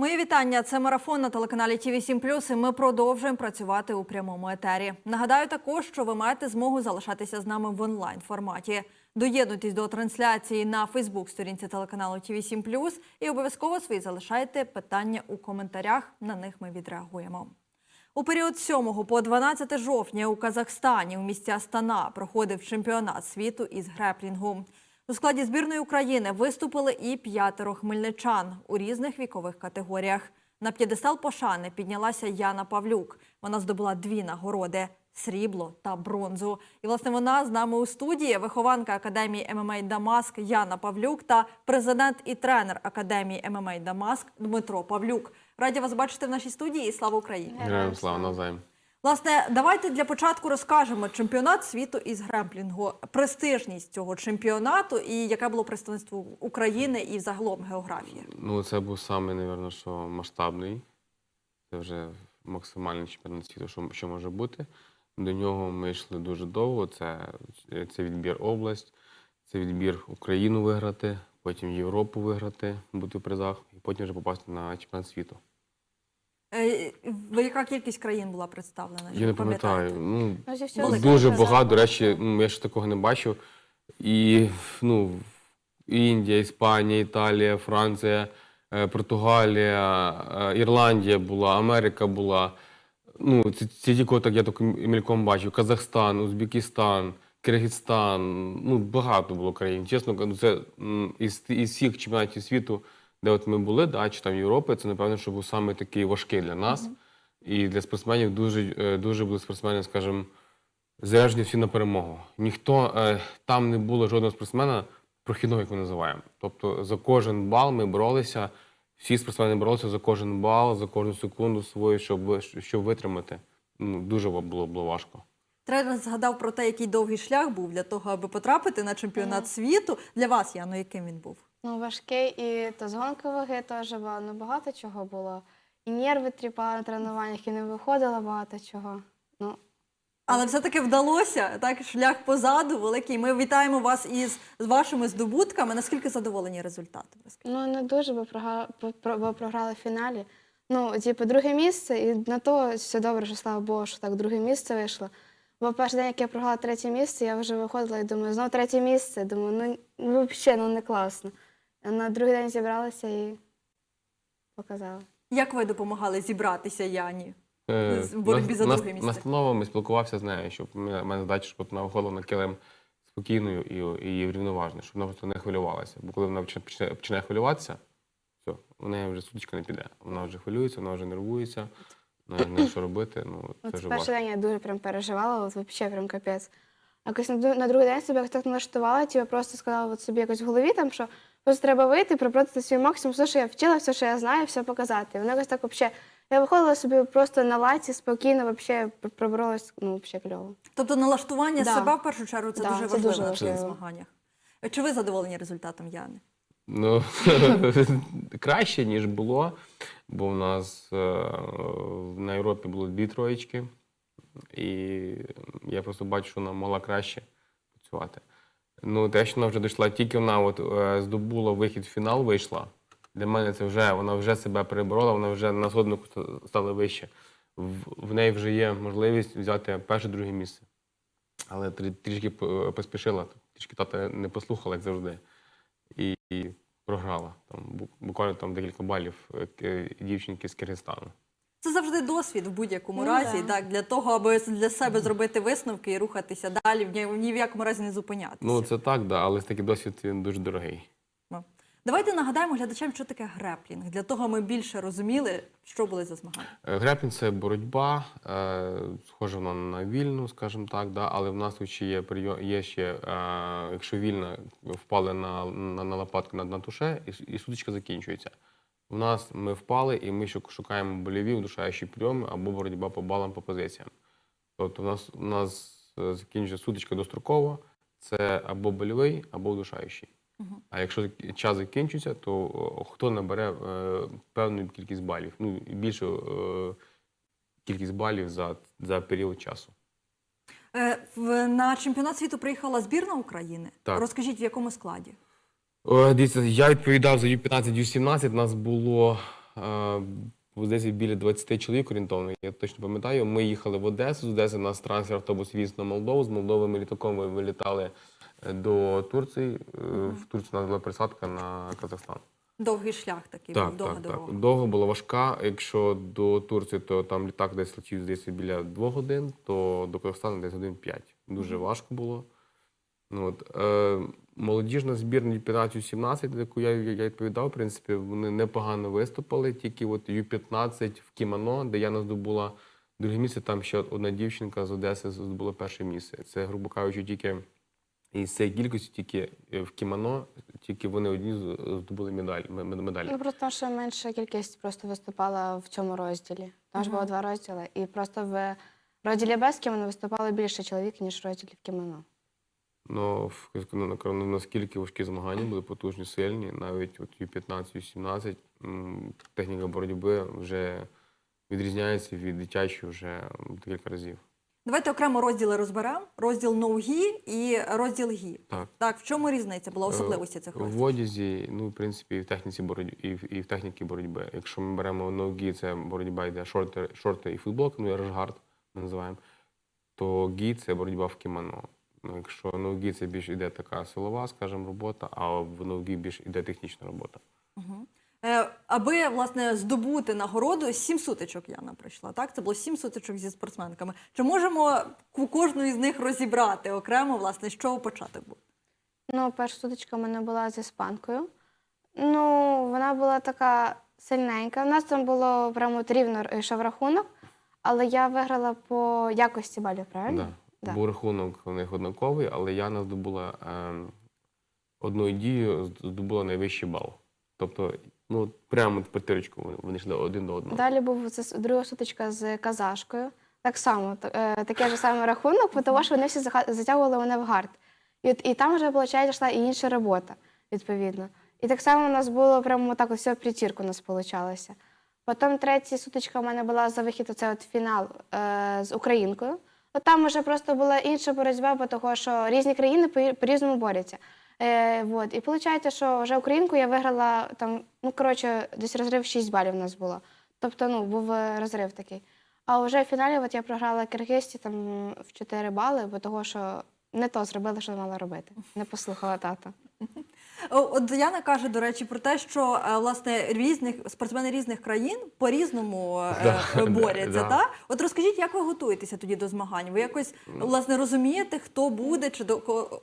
Мої вітання. Це марафон на телеканалі ТВ 7 і Ми продовжуємо працювати у прямому етері. Нагадаю також, що ви маєте змогу залишатися з нами в онлайн форматі. Доєднуйтесь до трансляції на Фейсбук-сторінці телеканалу ТВ 7 і обов'язково свої залишайте питання у коментарях. На них ми відреагуємо. У період з 7 по 12 жовтня у Казахстані у місті Астана проходив чемпіонат світу із греплінгу. У складі збірної України виступили і п'ятеро хмельничан у різних вікових категоріях. На п'єдестал пошани піднялася Яна Павлюк. Вона здобула дві нагороди срібло та бронзу. І власне вона з нами у студії, вихованка академії ММА Дамаск Яна Павлюк та президент і тренер академії ММА Дамаск Дмитро Павлюк. Раді вас бачити в нашій студії. І слава Україні! Героям слава навзаєм. Власне, давайте для початку розкажемо чемпіонат світу із гремплінгу, престижність цього чемпіонату і яке було представництво України і взагалом географія. Ну, це був самий, напевно, що масштабний. Це вже максимальний чемпіонат світу, що, що може бути. До нього ми йшли дуже довго. Це, це відбір область, це відбір Україну виграти, потім Європу виграти, бути в призах, і потім вже попасти на чемпіонат світу. Е, ви- яка кількість країн була представлена? Я не пам'ятаю. Ну, Ну, Велика дуже багато. До речі, ну, я ще такого не бачив. І ну, Індія, Іспанія, Італія, Франція, е, Португалія, е, Ірландія була, Америка була. Ну, це, це тільки так я так мільком бачив. Казахстан, Узбекистан, Киргизстан. Ну, багато було країн. Чесно, кажу, це із, із всіх чемпіонатів світу, де от ми були, да, чи там Європи, це, напевно, що був саме такий важкий для нас. І для спортсменів дуже, е, дуже були спортсмени, скажімо, заряджені всі на перемогу. Ніхто е, там не було жодного спортсмена прохідного, як ми називаємо. Тобто за кожен бал ми боролися, всі спортсмени боролися за кожен бал, за кожну секунду свою, щоб, щоб витримати. Ну, дуже було, було важко. Тренер згадав про те, який довгий шлях був для того, аби потрапити на чемпіонат світу. Для вас, Яно, яким він був? Ну, важкий і то з гонки ваги теж було, ну, багато чого було. І нерви тріпали на тренуваннях, і не виходило багато чого. Ну, Але все-таки вдалося, так, шлях позаду великий. Ми вітаємо вас із вашими здобутками. Наскільки задоволені результатом? Ну не дуже, бо програли, бо програли в фіналі. Ну, типу, друге місце, і на то все добре, що слава Богу, що так друге місце вийшло. Бо перший день, як я програла третє місце, я вже виходила і думаю, знову третє місце. Думаю, ну взагалі ну, не класно. На другий день зібралася і показала. Як ви допомагали зібратися Яні? Е, З боротьбі за нас- друге місце. Настановами спілкувався з нею, щоб у мене задача, щоб вона виходила на килим спокійною і, і врівноважною, щоб вона просто не хвилювалася. Бо коли вона почне- почне- починає хвилюватися, все, в неї вже сутичка не піде. Вона вже хвилюється, вона вже нервується, вона не знає, що робити. Ну, це От вже перший важко. день я дуже прям переживала, от взагалі прям капець. А якось на, на другий день себе якось так налаштувала, типу просто сказала от собі якось в голові, там, що просто треба вийти, пробувати свій максимум, все, що я вчила, все, що я знаю, все показати. І Воно якось так взагалі. Я виходила собі просто на лаці, спокійно, взагалі проборолась, ну, взагалі кльово. Тобто налаштування Да. себе в першу чергу це Да, дуже це важливо дуже на важливо. змаганнях. Чи ви задоволені результатом Яни? Ну, краще, ніж було, бо в нас е, на Європі було дві троєчки, і я просто бачу, що вона могла краще працювати. Ну, те, що вона вже дійшла, тільки вона от, е, здобула вихід в фінал, вийшла. Для мене це вже вона вже себе переборола, вона вже на сходнику ста- стала вище. В, в неї вже є можливість взяти перше, друге місце. Але трі- трішки п- поспішила, трішки тата не послухала, як завжди і, і програла. Там бу- буквально там декілька балів е, дівчинки з Киргизстану. Це завжди досвід в будь-якому Ну, разі, да. так, для того, аби для себе зробити висновки і рухатися далі, в ні, ні в якому разі не зупинятися. Ну це так, да, але такий досвід він дуже дорогий. Давайте нагадаємо глядачам, що таке греплінг, для того, ми більше розуміли, що були за змагання. Е, Греплінг це боротьба, е, схоже вона на вільну, скажімо так, да, але в нас тут ще є прийом, є ще, е, якщо вільна, впали на, на, на лопатку на, на туше, і, і сутичка закінчується. У нас ми впали, і ми шукаємо боліві, удушаючі прийоми або боротьба по балам, по позиціям. Тобто, у нас, у нас е, закінчується сутичка достроково, це або больовий, або удушаючий. А якщо час закінчується, то хто набере е, певну кількість балів, ну і більшу е, кількість балів за, за період часу. Е, в, на чемпіонат світу приїхала збірна України. Так. Розкажіть, в якому складі? О, дивіться, я відповідав за Ю-15, Ю-17. Нас було е, десь біля 20 чоловік орієнтовно, я точно пам'ятаю. Ми їхали в Одесу, з Одеси нас трансфер автобус віз на Молдову. З Молдови ми літаком вилітали е, до Турції. Е, В Турції у нас була присадка на Казахстан. Довгий шлях такий Так, був, довга так, дорога. Довго була важка. Якщо до Турції, то там літак десь летів десь біля двох годин, то до Казахстану десь годин п'ять. Дуже важко було. Ну, от, е, молодіжна збірна чемпіонатів 17, яку я, я відповідав, в принципі, вони непогано виступили. Тільки от Ю-15 в кімоно, де я здобула друге місце, там ще одна дівчинка з Одеси здобула перше місце. Це, грубо кажучи, тільки із цієї кількості, тільки в кімоно, тільки вони одні здобули медаль, медалі. Ну просто що менша кількість просто виступала в цьому розділі. Там ж було два розділи. І просто в розділі без кімоно виступало більше чоловік, ніж в розділі в кімоно. Ну, в- ну, наскільки важкі змагання були потужні, сильні, навіть от Ю-15, Ю-17, техніка боротьби вже відрізняється від дитячої вже декілька разів. Давайте окремо розділи розберемо. Розділ ноугі і розділ гі. Так. Так, в чому різниця була особливості цих Е, В одязі, ну, в принципі, і в техніці боротьби, і в, і в техніці боротьби. Якщо ми беремо ноги, це боротьба йде шорти, шорти і футболка, ну, і решгард ми називаємо, то гі це боротьба в кімоно. Ну, якщо ноги це більш іде така силова, скажімо, робота, а в ноги більш іде технічна робота. Е, Аби власне здобути нагороду, сім сутичок Яна прийшла. Так, це було сім сутичок зі спортсменками. Чи можемо кожну із них розібрати окремо, власне, з чого початок був? Ну, перша сутичка в мене була з іспанкою. Ну, вона була така сильненька. У нас там було прямо от рівно йшов рахунок, але я виграла по якості балів, правильно? Да. Да. Був рахунок у них однаковий, але Яна здобула ем, одною дією здобула найвищий бал. Тобто, ну прямо в притирочку вони- йшли один до одного. Далі був це друга сутичка з казашкою. Так само, е, такий же самий рахунок, бо того, що вони всі затягували мене в гард. І, і там вже, виходить, йшла і інша робота, відповідно. І так само у нас було прямо так ось в притірку у нас вийшло. Потім третя сутичка у мене була за вихід, оце от фінал е, з українкою. От там вже просто була інша боротьба, бо того, що різні країни по- по-різному борються. Е, вот. І виходить, що вже українку я виграла там, ну коротше, десь розрив 6 балів у нас було. Тобто, ну, був е, розрив такий. А вже в фіналі от я програла Киргизці там в 4 бали, бо того, що не то зробила, що мала робити. Не послухала тата. От Яна каже, до речі, про те, що е, власне різних спортсмени різних країн по-різному е, Да, е, борються. да, да. Та? От розкажіть, як ви готуєтеся тоді до змагань? Ви якось власне розумієте, хто буде, чи до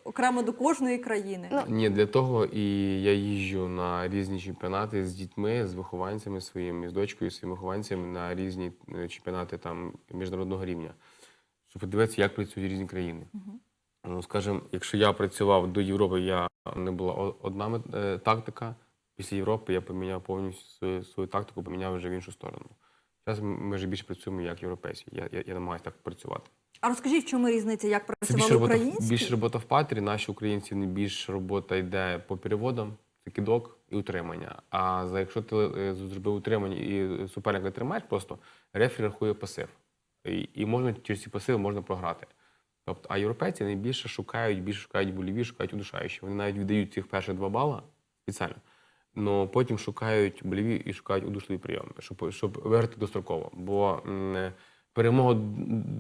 окремо до кожної країни? Ну, Ні, для того і я їжджу на різні чемпіонати з дітьми, з вихованцями своїми, з дочкою, з своїми вихованцями на різні чемпіонати там міжнародного рівня, щоб подивитися, як працюють різні країни. Ну, скажімо, якщо я працював до Європи, я не була одна е, тактика. Після Європи я поміняв повністю свою, свою тактику, поміняв вже в іншу сторону. Зараз ми вже більше працюємо як європейці. Я, я, я намагаюся так працювати. А розкажіть, в чому різниця, як працювали робота, українські? більше робота в патері. Наші українці не більше робота йде по переводам, це кидок і утримання. А за якщо ти е, зробив утримання і суперника тримаєш, просто рефері рахує пасив. І, і можна через ці пасиви можна програти. Тобто, а європейці найбільше шукають, більше шукають боліві, шукають удушаючі. Вони навіть віддають цих перших два бала спеціально. але потім шукають боліві і шукають удушливі прийоми, щоб, щоб виграти достроково. Бо м, перемога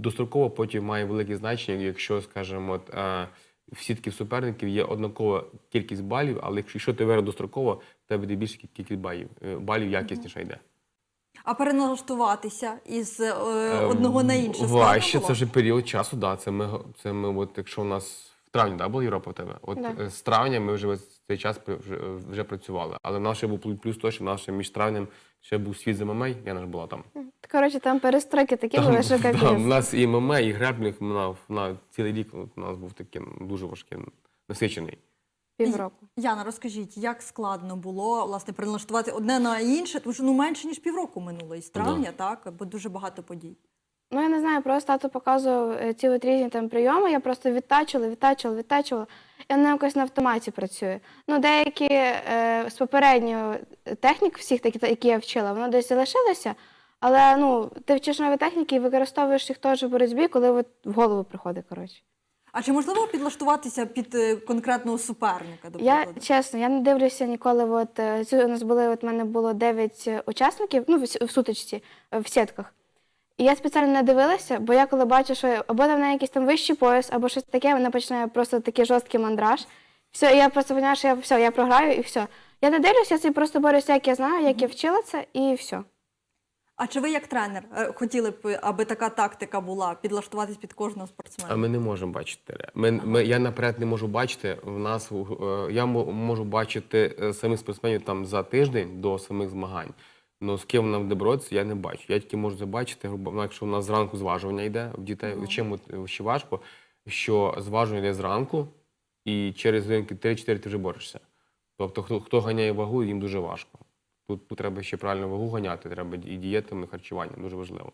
достроково потім має велике значення, якщо, скажімо, от, е, в сітки суперників є однакова кількість балів, але якщо, якщо ти виграв достроково, в тебе буде більша кі- кількість балів, е, балів якісніше йде. А переналаштуватися із е, Е, одного на інше складно Важче, було? це вже період часу, да. Це ми, го- це ми от, якщо у нас в травні да, була Європа в тебе. От Да. е, з травня ми вже весь цей час при- вже, вже працювали. Але в нас ще був плю- плюс той, що в нас ще між травнем ще був світ з ММА, я не ж була там. Коротше, там перестройки такі були, що там, у нас і ММА, і греблінг на, на цілий рік у нас був такий дуже важкий, насичений. Півроку. Яна, розкажіть, як складно було власне переналаштувати одне на інше, тому що ну менше ніж півроку минуло із травня, так бо дуже багато подій. Ну, я не знаю, просто тато показував е, ці от різні там прийоми, я просто відтачувала, відтачувала, відтачувала, і воно якось на автоматі працює. Ну, деякі е, з попередньої технік, всіх такі, які я вчила, воно десь залишилося, але ну, ти вчиш нові техніки і використовуєш їх теж в боротьбі, коли от в голову приходить, коротше. А чи можливо підлаштуватися під е, конкретного суперника? До Я чесно, я не дивлюся ніколи. От е, цю у нас були, от в мене було 9 учасників, ну в, в сутичці, е, в сітках. І я спеціально не дивилася, бо я коли бачу, що або там на якийсь там вищий пояс, або щось таке, вона починає просто такий жорсткий мандраж. Все, і я просто розумію, що я все, я програю і все. Я не дивлюся, я собі просто борюся, як я знаю, як я вчила це, і все. А чи ви як тренер е, хотіли б, аби така тактика була підлаштуватись під кожного спортсмена? А ми не можемо бачити. Ми, ми, я наперед не можу бачити. В нас е, я можу бачити е, самих спортсменів там за тиждень до самих змагань. Ну з ким нам боротися, я не бачу. Я тільки можу забачити, грубо ну, якщо у нас зранку зважування йде в дітей. Чим е, ще важко, що зважування йде зранку, і через годинки 3-4 ти вже борешся. Тобто, хто, хто ганяє вагу, їм дуже важко. Тут, тут треба ще правильно вагу ганяти, треба і дієтами, і харчуванням, дуже важливо.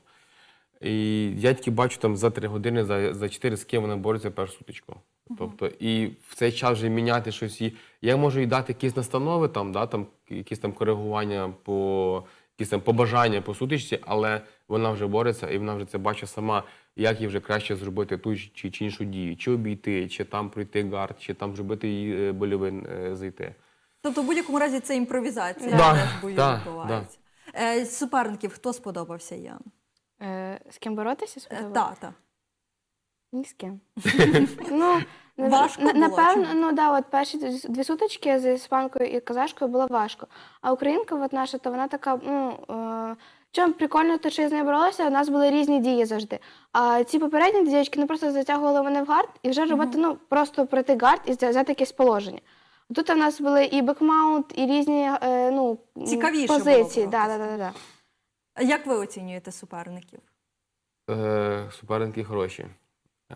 І я тільки бачу там за три години, за, за чотири з ким вона бореться першу сутичку. Тобто, і в цей час вже міняти щось. І я можу їй дати якісь настанови, там, да, там, якісь там коригування по якісь там побажання по сутичці, але вона вже бореться і вона вже це бачить сама, як їй вже краще зробити ту чи, чи іншу дію, чи обійти, чи там пройти гард, чи там зробити її е, больовий е, зайти. Тобто, в будь-якому разі це імпровізація Да. теж в бою Да, відбувається. Е, з суперників хто сподобався Ян? Е, з ким боротися? Е, сподобалось? та, та. Ні з ким. ну, не- Важко на- було, Напевно, чому? ну да, от перші дві- дві сутички з іспанкою і казашкою було важко. А українка, от наша, то вона така, ну. Е, чому прикольно, то що я з нею боролася, у нас були різні дії завжди. А ці попередні дівчатки ну, просто затягували мене в гард і вже робити, ну, просто пройти гард і взяти якесь положення. Тут у нас були і бекмаунт, і різні е, ну, Цікавіше було позиції. Да, да, да, да. Як ви оцінюєте суперників? Е, суперники хороші. Е,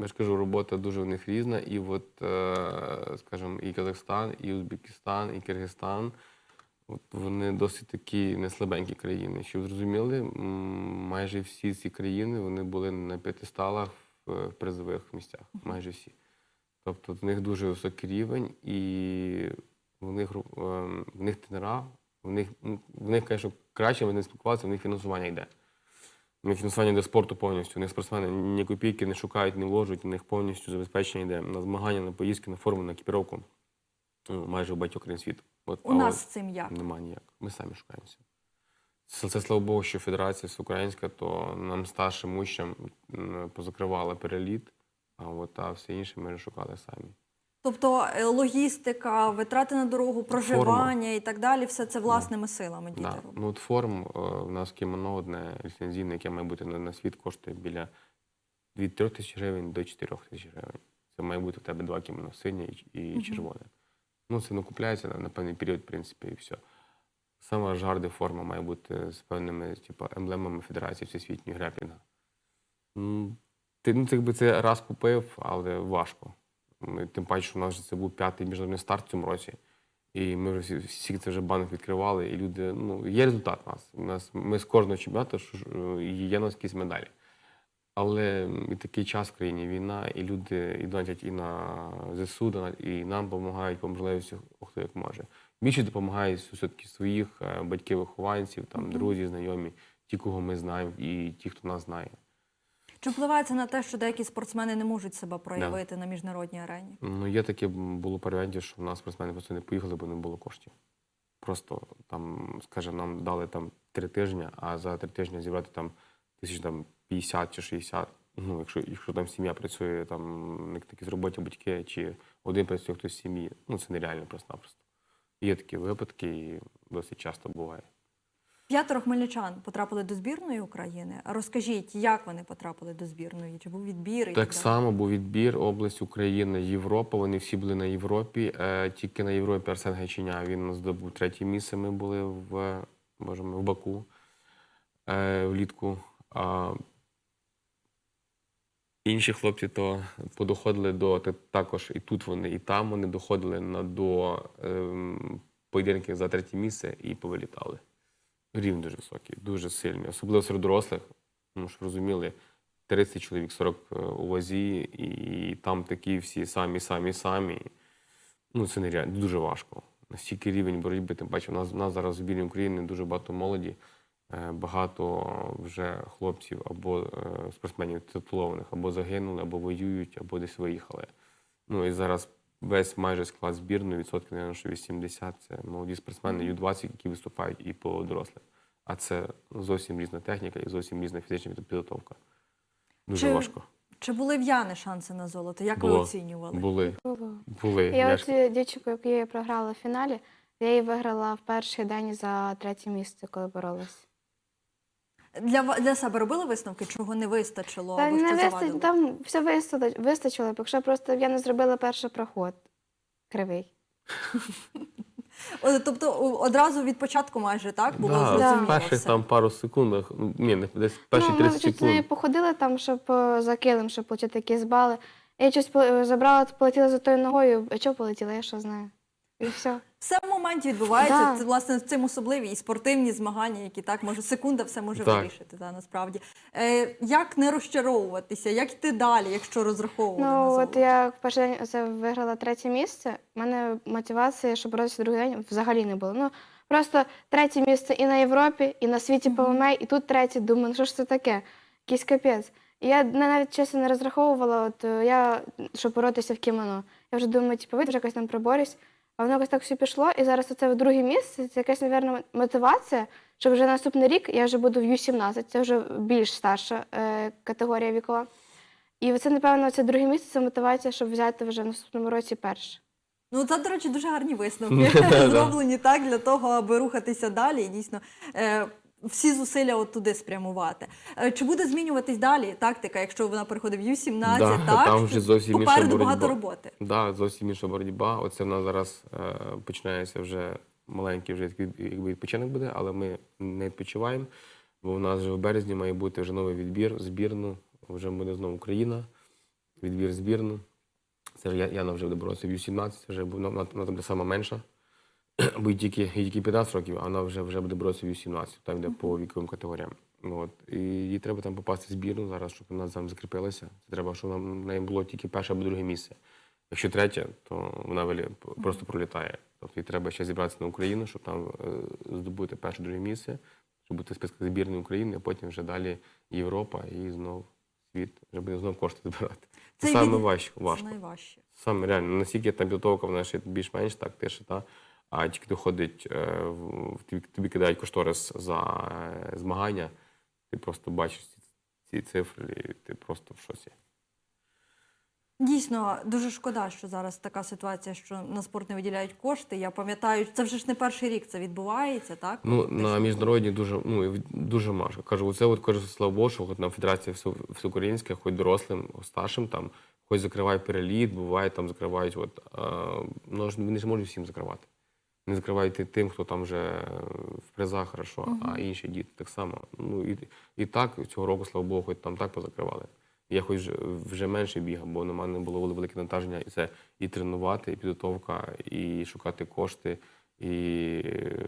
я ж кажу, робота дуже в них різна. І от, е, скажімо, і Казахстан, і Узбекистан, і Киргизстан. От вони досить такі неслабенькі країни. Щоб зрозуміли, майже всі ці країни вони були на п'ятисталах в е, призових місцях. Майже всі. Тобто в них дуже високий рівень, і в них, ем, в них тренера, в них, ну, в них, звісно, краще вони спілкуватися, в них фінансування йде. У них фінансування йде спорту повністю. У них спортсмени ні копійки не шукають, не вложать, у них повністю забезпечення йде на змагання, на поїздки, на форму, на екіпіровку. Ну, майже в багатьох країн світу. От, У нас з цим як? Нема ніяк. Ми самі шукаємося. Це, це слава Богу, що федерація всеукраїнська, то нам старшим учням позакривала переліт, а от а все інше ми шукали самі. Тобто е, логістика, витрати на дорогу, проживання і так далі, все це власними силами діти Да. роблять. Ну, от форм е, у нас кімоно одне ліцензійне, яке має бути на, світ, коштує біля від 3 тисяч гривень до 4 тисяч гривень. Це має бути в тебе два кімоно, синє і, і червоне. Ну, це не купляється на, на певний період, в принципі, і все. Сама жарди форма має бути з певними типу, емблемами Федерації всесвітньої греплінга. Ти ну, якби це раз купив, але важко. Тим паче, що у нас це був п'ятий міжнародний старт в цьому році. І ми вже всі, всі це вже банк відкривали, і люди, ну, є результат у нас. У нас ми з кожного чемпіонату е, є у нас якісь медалі. Але і такий час в країні війна, і люди і донатять і на ЗСУ, і нам допомагають по можливості, хто як може. Більше допомагають все-таки своїх е, батьків-вихованців, там, друзі, знайомі, ті, кого ми знаємо, і ті, хто нас знає. Чи впливає це на те, що деякі спортсмени не можуть себе проявити на міжнародній арені? Ну, є таке було переведення, що в нас спортсмени просто не поїхали, бо не було коштів. Просто там, скажімо, нам дали там три тижні, а за три тижні зібрати там тисяч там 50 чи 60. Ну, якщо, якщо там сім'я працює, там на якійсь роботі батьки, чи один працює хтось з сім'ї, ну це нереально просто-напросто. Є такі випадки, і досить часто буває. П'ятеро хмельничан потрапили до збірної України. Розкажіть, як вони потрапили до збірної? Чи був відбір? Так само був відбір, область України, Європа. Вони всі були на Європі. Е, тільки на Європі Арсен Гайчиня він здобув третє місце. Ми були в, можемо, в Баку е, влітку. А інші хлопці то подоходили до також і тут вони, і там вони доходили на, до ем, поєдинків за третє місце і повилітали. Рівень дуже високий, дуже сильний, особливо серед дорослих. Ну, щоб розуміли, 30 чоловік, 40 е, у вазі, і там такі всі самі, самі, самі. Ну, це нереально, дуже важко. Настільки рівень боротьби, тим паче, у нас, у нас зараз в збірні України дуже багато молоді, Е, Багато вже хлопців або е, спортсменів титулованих або загинули, або воюють, або десь виїхали. Ну і зараз весь майже склад збірної, відсотків, наверное, що 80 це молоді спортсмени Ю-20, які виступають і по дорослим. А це зовсім різна техніка і зовсім різна фізична підготовка. Дуже Чи важко. Чи були в Яни шанси на золото? Як ви оцінювали? Були. Було. Були. Я ж- оцю дівчинку, яку я програла в фіналі, я її виграла в перший день за третє місце, коли боролась. Для, для себе робили висновки, чого не вистачило Та або не що вистачило, там все вистачило, вистачило, якщо просто я не зробила перший проход кривий. Тобто одразу від початку майже так було да, зрозуміло в перших там пару секундах, ну, ні, не десь перші ну, ми 30 чуть не походили там, щоб е, за килим, щоб отримати якісь бали. Я щось забрала, полетіла за тою ногою, а чого полетіла, я що знаю. І все. Все в моменті відбувається. Да. Це власне цим особливі і спортивні змагання, які так може секунда все може Так. вирішити. Та насправді е, як не розчаровуватися, як йти далі, якщо розраховувати Ну, золото? от я в перший день оце виграла третє місце. У мене мотивації, щоб боротися другий день, взагалі не було. Ну, просто третє місце і на Європі, і на світі по ММА, і тут третє. Думаю, ну що ж це таке? Якийсь капець. Я навіть чесно не розраховувала, от е, я, щоб боротися в кімоно. Я вже думаю, типу, вийду, вже якось там проборюсь. А воно якось так все пішло, і зараз це в друге місце. Це якась, мабуть, мотивація, щоб вже наступний рік я вже буду в Ю-17, це вже більш старша е, категорія вікова. І це, напевно, це друге місце, це мотивація, щоб взяти вже в наступному році перше. Ну, це, до речі, дуже гарні висновки зроблені так для того, аби рухатися далі і дійсно е, всі зусилля от туди спрямувати. Е, чи буде змінюватись далі тактика, якщо вона переходить в Ю-17, Да, так? там вже зовсім інша Попереду боротьба. багато роботи. Да, зовсім інша боротьба. Оце в нас зараз е, починається вже маленький вже якби відпочинок буде, але ми не відпочиваємо, бо у нас вже в березні має бути вже новий відбір, збірну. Вже буде знову Україна, відбір збірну. Це я, Яна вже буде боротися в Ю-17, вже вона, вона там буде сама менша. Бо їй тільки, їй тільки 15 років, а вона вже, вже буде боротися в Ю-17, там йде по віковим категоріям. От. І їй треба там попасти в збірну зараз, щоб вона там закріпилася. Це треба, щоб вона- в неї було тільки перше або друге місце. Якщо третє, то вона вилі- просто пролітає. Тобто їй треба ще зібратися на Україну, щоб там е, здобути перше друге місце, щоб бути в списку збірної України, а потім вже далі Європа і знов світ. Вже буде знов кошти збирати. Це, Це саме від- важче. Це найважче. Саме реально, настільки там підготовка вона ще більш-менш так тише, та, а тільки доходить, е, в- в- тобі, тобі кидають кошторис за е, змагання, ти просто бачиш ці, цифри, і ти просто в шоці. Дійсно, дуже шкода, що зараз така ситуація, що на спорт не виділяють кошти. Я пам'ятаю, це вже ж не перший рік це відбувається, так? Ну, Десь. на міжнародній дуже, ну, дуже важко. Кажу, оце от кажу, слава Богу, що от на Федерація всю- всеукраїнська, хоч дорослим, старшим, там, хоч закривають переліт, буває, там закривають, от, а, ну, вони ж можуть всім закривати. Не закривають і тим, хто там вже в призах хорошо, а інші діти так само. Ну, і, і так цього року, слава Богу, хоч там так позакривали. Я хоч вже- менше бігав, бо на мене було велике навантаження, і це і тренувати, і підготовка, і шукати кошти, і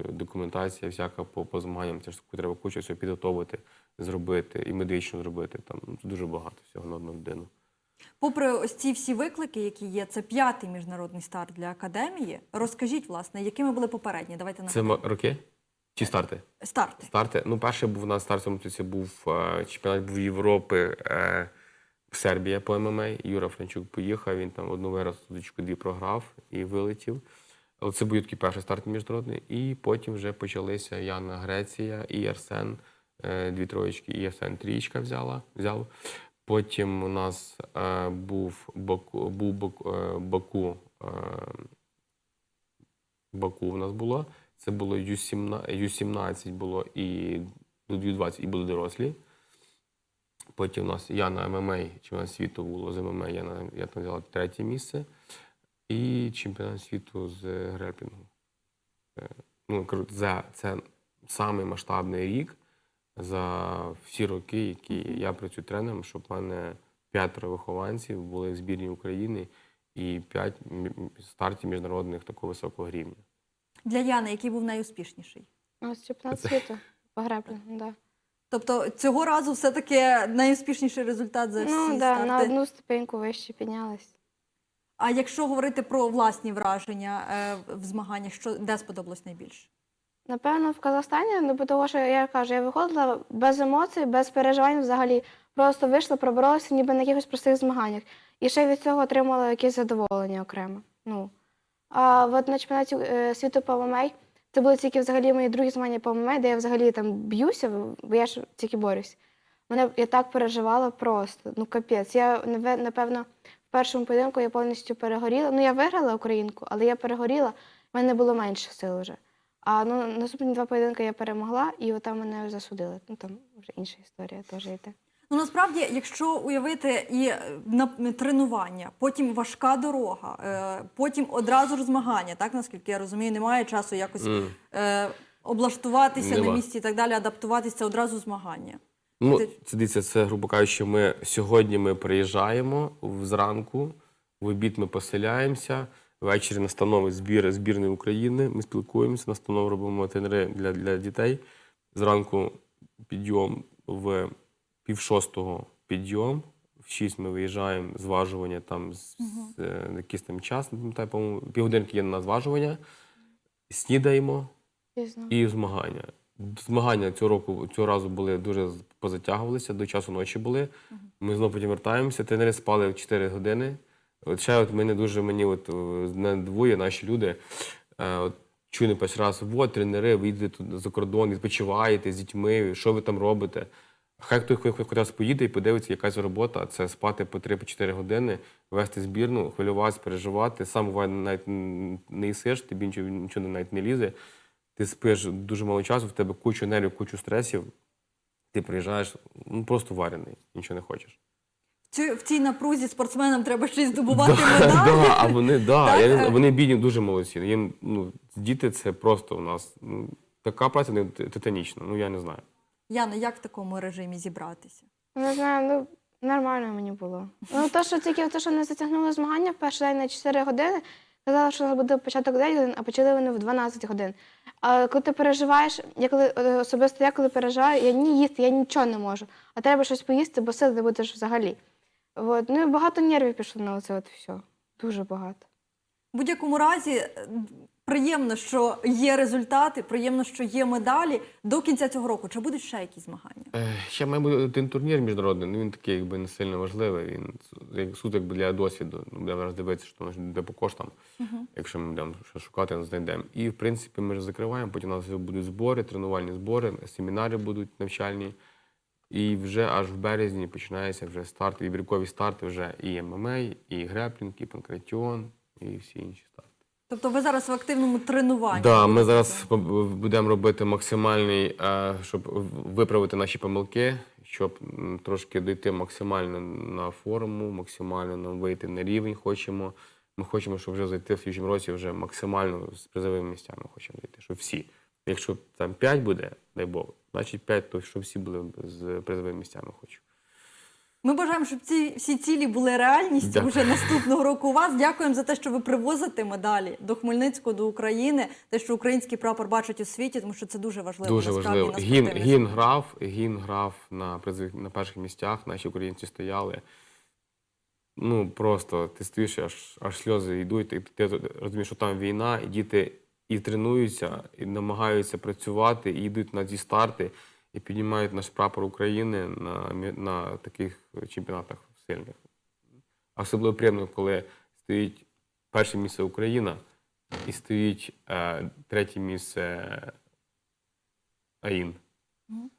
документація всяка по, по змаганням. Це ж треба кучу всього підготовити, зробити, і медично зробити. Там ну, дуже багато всього на одну людину. Попри ось ці всі виклики, які є, це п'ятий міжнародний старт для академії. Розкажіть, власне, якими були попередні? Давайте Це нагадаємо. роки чи старти? старти. Старти. Ну, перший був на старт це був е, чемпіонат був Європи. Е, Сербія по ММА. Юра Франчук поїхав, він там одну вираз судочку дві програв і вилетів. Але це був такий перший старт міжнародний. І потім вже почалися Яна Греція і Арсен. е, Дві троєчки, і Арсен трієчка взяла, взяв. Потім у нас е, був Баку, був Баку, е, Баку, е, у нас було. Це було Ю-17, Ю-17 було і тут Ю-20, і були дорослі. Потім у нас я на ММА, чемпіонат світу було з ММА, я, на, я там взяла третє місце. І чемпіонат світу з грепінгу. Ну, за, це самий масштабний рік за всі роки, які я працюю тренером, щоб в мене п'ятеро вихованців були в збірні України і п'ять стартів міжнародних такого високого рівня. Для Яни, який був найуспішніший? Ось чемпіонат світу по греплінгу, да. Тобто цього разу все-таки найуспішніший результат за всі Ну, да, старти. на одну ступеньку вище піднялась. А якщо говорити про власні враження е, в змаганнях, що де сподобалось найбільше? Напевно, в Казахстані, ну, бо що я кажу, я виходила без емоцій, без переживань взагалі. Просто вийшла, проборолася ніби на якихось простих змаганнях. І ще від цього отримала якесь задоволення окремо. Ну. А от на чемпіонаті е, світу по ММА, це були тільки взагалі мої другі змагання по ММА, де я взагалі там б'юся, бо я ж тільки борюсь. Мене я так переживала просто, ну капець. Я напевно в першому поєдинку я повністю перегоріла. Ну я виграла українку, але я перегоріла, в мене було менше сил вже. А ну наступні два поєдинки я перемогла, і отам мене засудили. Ну там вже інша історія теж йде. Ну насправді, якщо уявити і е, на тренування, потім важка дорога, е, потім одразу ж змагання, так наскільки я розумію, немає часу якось М. е, облаштуватися на місці і так далі, адаптуватися одразу змагання. Ну, Ти- це дивіться, це, грубо кажучи, ми сьогодні ми приїжджаємо зранку, в обід ми поселяємося, ввечері настанови збір збірної України. Ми спілкуємося, настанови робимо тренери для, для дітей. Зранку підйом в пів шостого підйом. В шість ми виїжджаємо, зважування там з, з, е, якийсь там час, не пам'ятаю, півгодинки є на зважування. Снідаємо, Пізно. і змагання. Змагання цього року цього разу були дуже позатягувалися, до часу ночі були. Ми знову потім вертаємося. Тренери спали в 4 години. От ще от мене дуже мені от надивує наші люди. Е, От чую не раз, от тренери, ви їдете тут за кордон, відпочиваєте з дітьми, що ви там робите. Хай хто хоч хоч раз поїде і подивиться, якась робота, це спати по 3-4 години, вести збірну, хвилюватися, переживати. Сам буває навіть не їсиш, тобі нічого, нічого навіть не лізе. Ти спиш дуже мало часу, в тебе кучу нервів, кучу стресів. Ти приїжджаєш, ну просто варений, нічого не хочеш. В цій, в цій напрузі спортсменам треба й здобувати Да, медалі. да, а вони, да, Так, я не вони бідні дуже молодці. Їм, ну, діти це просто у нас ну, така праця не ти- титанічна, ну я не знаю. Яна, як в такому режимі зібратися? Не знаю, ну нормально мені було. Ну то, що тільки те, що не затягнули змагання в перший день на 4 години, казали, що буде початок 9 годин, а почали вони в 12 годин. А коли ти переживаєш, я коли е, особисто я коли переживаю, я ні їсти, я нічого не можу. А треба щось поїсти, бо сил не будеш взагалі. От. Ну і багато нервів пішло на це от все. Дуже багато. В будь-якому разі е, приємно, що є результати, приємно, що є медалі. До кінця цього року чи будуть ще якісь змагання? Е, Ще має бути один турнір міжнародний, ну він такий якби не сильно важливий. Він як суд якби для досвіду. Ну, Будемо зараз дивитися, що воно йде по коштам. Якщо ми будемо щось шукати, ми знайдемо. І в принципі ми ж закриваємо. Потім у нас будуть збори, тренувальні збори, семінари будуть навчальні. І вже аж в березні починається вже старт, вибіркові старти вже і ММА, і греплінг, і панкратіон, і всі інші старти. Тобто ви зараз в активному тренуванні? Да, ми зараз будемо робити максимальний, е, щоб виправити наші помилки, щоб трошки дійти максимально на форму, максимально нам вийти на рівень. Хочемо. Ми хочемо, щоб вже зайти в слідчому році вже максимально з призовими місцями. Хочемо зайти, щоб всі. Якщо там 5 буде, дай Бог, значить 5, то щоб всі були з призовими місцями. Хочу. Ми бажаємо, щоб ці всі цілі були реальністю Дякую. вже наступного року. У вас дякуємо за те, що ви привозите медалі до Хмельницького, до України, те, що український прапор бачать у світі, тому що це дуже важливо. Дуже насправді, важливо. Гін, гін грав, гін грав на призових на перших місцях. Наші українці стояли. Ну просто ти стоїш, аж аж сльози йдуть. І ти розумієш, що там війна, і діти і тренуються, і намагаються працювати, і йдуть на ці старти, і піднімають наш прапор України на, на таких чемпіонатах сильних. Особливо приємно, коли стоїть перше місце Україна і стоїть е, третє місце АІН.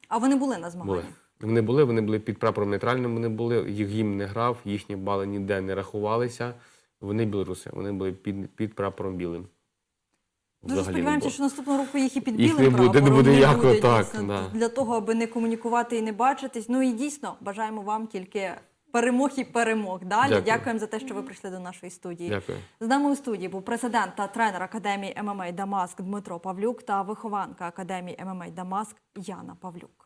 А вони були на Були. змаганнях? Вони були, вони були під прапором нейтральним, вони були, їх гімн не грав, їхні бали ніде не рахувалися. Вони білоруси, вони були під, під прапором білим. Дуже сподіваємося, що наступного року їх і під Їх білим не буде, прапором не буде ніякого, буде, так, дійсно, да. для того, аби не комунікувати і не бачитись. Ну і дійсно бажаємо вам тільки перемог і перемог. Далі Дякую. дякуємо за те, що ви прийшли до нашої студії. Дякую. З нами у студії був президент та тренер Академії ММА Дамаск Дмитро Павлюк та вихованка Академії ММА Дамаск Яна Павлюк.